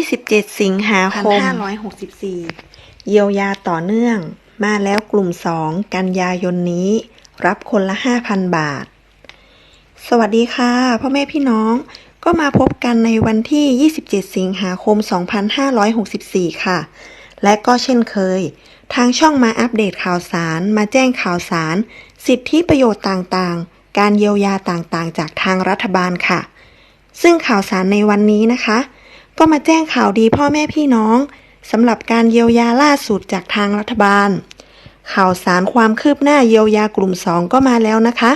27 สิงหาคม2564 เยียวยาต่อเนื่อง มาแล้วกลุ่ม 2 กันยายนนี้ รับคนละ 5,000 บาท สวัสดีค่ะพ่อแม่พี่น้องก็มาพบกันในวันที่ 27 สิงหาคม 2564 ค่ะ และก็เช่นเคย ทางช่องมาอัปเดตข่าวสาร มาแจ้งข่าวสาร สิทธิประโยชน์ต่างๆ การเยียวยาต่างๆ จากทางรัฐบาลค่ะ ซึ่งข่าวสารในวันนี้นะคะ ก็มาแจ้งข่าวดีพ่อแม่พี่น้องสำหรับการเยียวยาล่าสุดจากทางรัฐบาล ข่าวสารความคืบหน้าเยียวยากลุ่ม 2 ก็มาแล้วนะคะ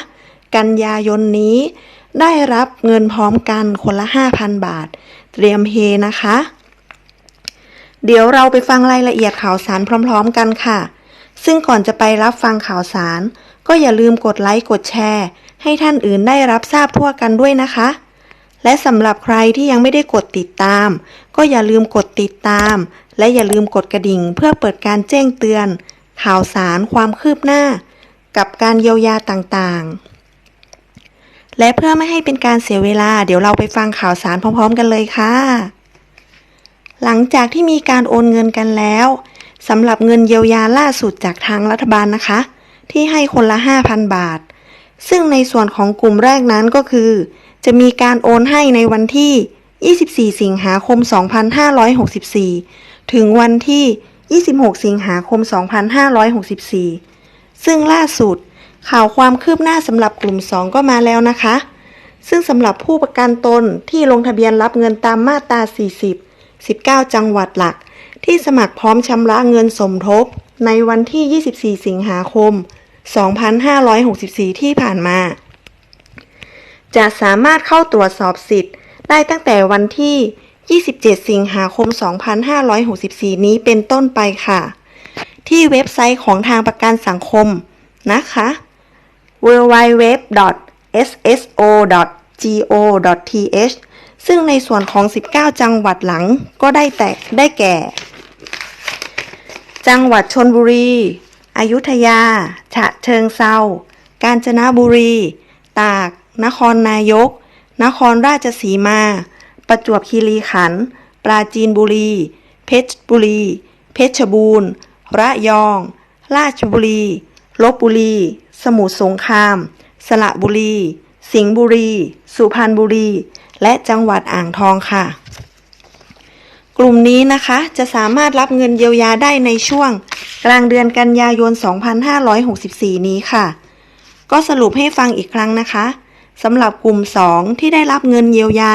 กันยายนนี้ ได้รับเงินพร้อมกันคนละ 5,000 บาท เตรียมเฮนะคะ เดี๋ยวเราไปฟังรายละเอียดข่าวสารพร้อม ๆ กันค่ะ ซึ่งก่อนจะไปรับฟังข่าวสาร ก็อย่าลืมกดไลค์กดแชร์ ให้ท่านอื่นได้รับทราบทั่วกันด้วยนะคะ และสำหรับใครที่ยังไม่ได้กดติดตาม ก็อย่าลืมกดติดตาม และอย่าลืมกดกระดิ่งเพื่อเปิดการแจ้งเตือน ข่าวสารความคืบหน้า กับการเยียวยาต่างๆ และเพื่อไม่ให้เป็นการเสียเวลา เดี๋ยวเราไปฟังข่าวสารพร้อม ๆ กันเลยค่ะ หลังจากที่มีการโอนเงินกันแล้วสำหรับเงินเยียวยาล่าสุดจากทางรัฐบาลนะคะ ที่ให้คนละ 5,000 บาท ซึ่งในส่วนของกลุ่มแรกนั้นก็คือ จะมีการโอนให้ในวันที่ 24 สิงหาคม 2564 ถึงวันที่ 26 สิงหาคม 2564 ซึ่งล่าสุด ข่าวความคืบหน้าสำหรับกลุ่ม 2 ก็มาแล้วนะคะ ซึ่งสำหรับผู้ประกันตนที่ลงทะเบียนรับเงินตามมาตรา 40 19 จังหวัดหลัก ที่สมัครพร้อมชำระเงินสมทบ ในวันที่ 24 สิงหาคม 2564 ที่ผ่านมา จะสามารถเข้าตรวจสอบสิทธิ์ ได้ตั้งแต่วันที่ 27 สิงหาคม 2564 นี้เป็นต้นไปค่ะ ที่เว็บไซต์ของทางประกันสังคมนะคะ www.sso.go.th ซึ่งในส่วนของ 19 จังหวัดหลังก็ได้แต่ได้แก่ จังหวัดชนบุรี อยุธยา ฉะเชิงเซากาญจนบุรี ตาก นครนายก นครราชสีมา ประจวบคีรีขันธ์ปราจีนบุรี เพชรบุรี เพชรบูรณ์ ระยอง ราชบุรี ลบบุรี สมุทรสงคราม สระบุรี สิงห์บุรี สุพรรณบุรี และจังหวัดอ่างทองค่ะ กลุ่มนี้นะคะจะสามารถรับเงินเยียวยาได้ในช่วง กลางเดือนกันยายน 2564 นี้ค่ะ ก็สรุปให้ฟังอีกครั้งนะคะ สำหรับกลุ่ม 2 ที่ได้รับเงินเยียวยา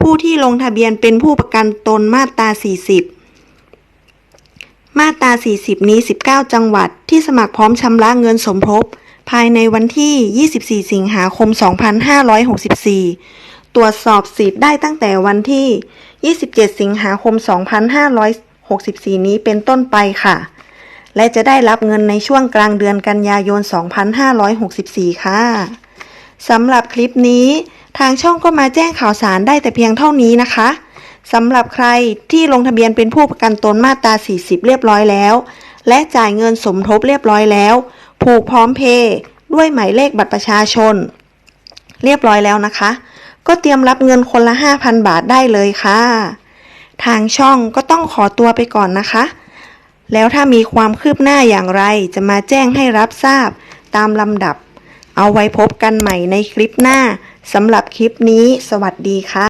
ผู้ที่ลงทะเบียนเป็นผู้ประกันตนมาตรา 40 มาตรา 40 นี้ 19 จังหวัดที่สมัครพร้อมชำระเงินสมทบภายในวันที่ 24 สิงหาคม 2564 ตรวจสอบสิทธิ์ได้ตั้งแต่วันที่ 27 สิงหาคม 2564 นี้เป็นต้นไปค่ะ และจะได้รับเงินในช่วงกลางเดือนกันยายน 2564 ค่ะ สำหรับคลิปนี้ ทางช่องก็มาแจ้งข่าวสารได้แต่เพียงเท่านี้นะคะสำหรับใครที่ลงทะเบียนเป็นผู้ประกันตนมาตรา 40 เรียบร้อยแล้ว และจ่ายเงินสมทบเรียบร้อยแล้ว ผูกพร้อมเพย์ด้วยหมายเลขบัตรประชาชน เรียบร้อยแล้วนะคะ ก็เตรียมรับเงินคนละ 5,000 บาทได้เลยค่ะ ทางช่องก็ต้องขอตัวไปก่อนนะคะ แล้วถ้ามีความคืบหน้าอย่างไรจะมาแจ้งให้รับทราบตามลำดับ เอาไว้พบกันใหม่ในคลิปหน้าสำหรับคลิปนี้ สวัสดีค่ะ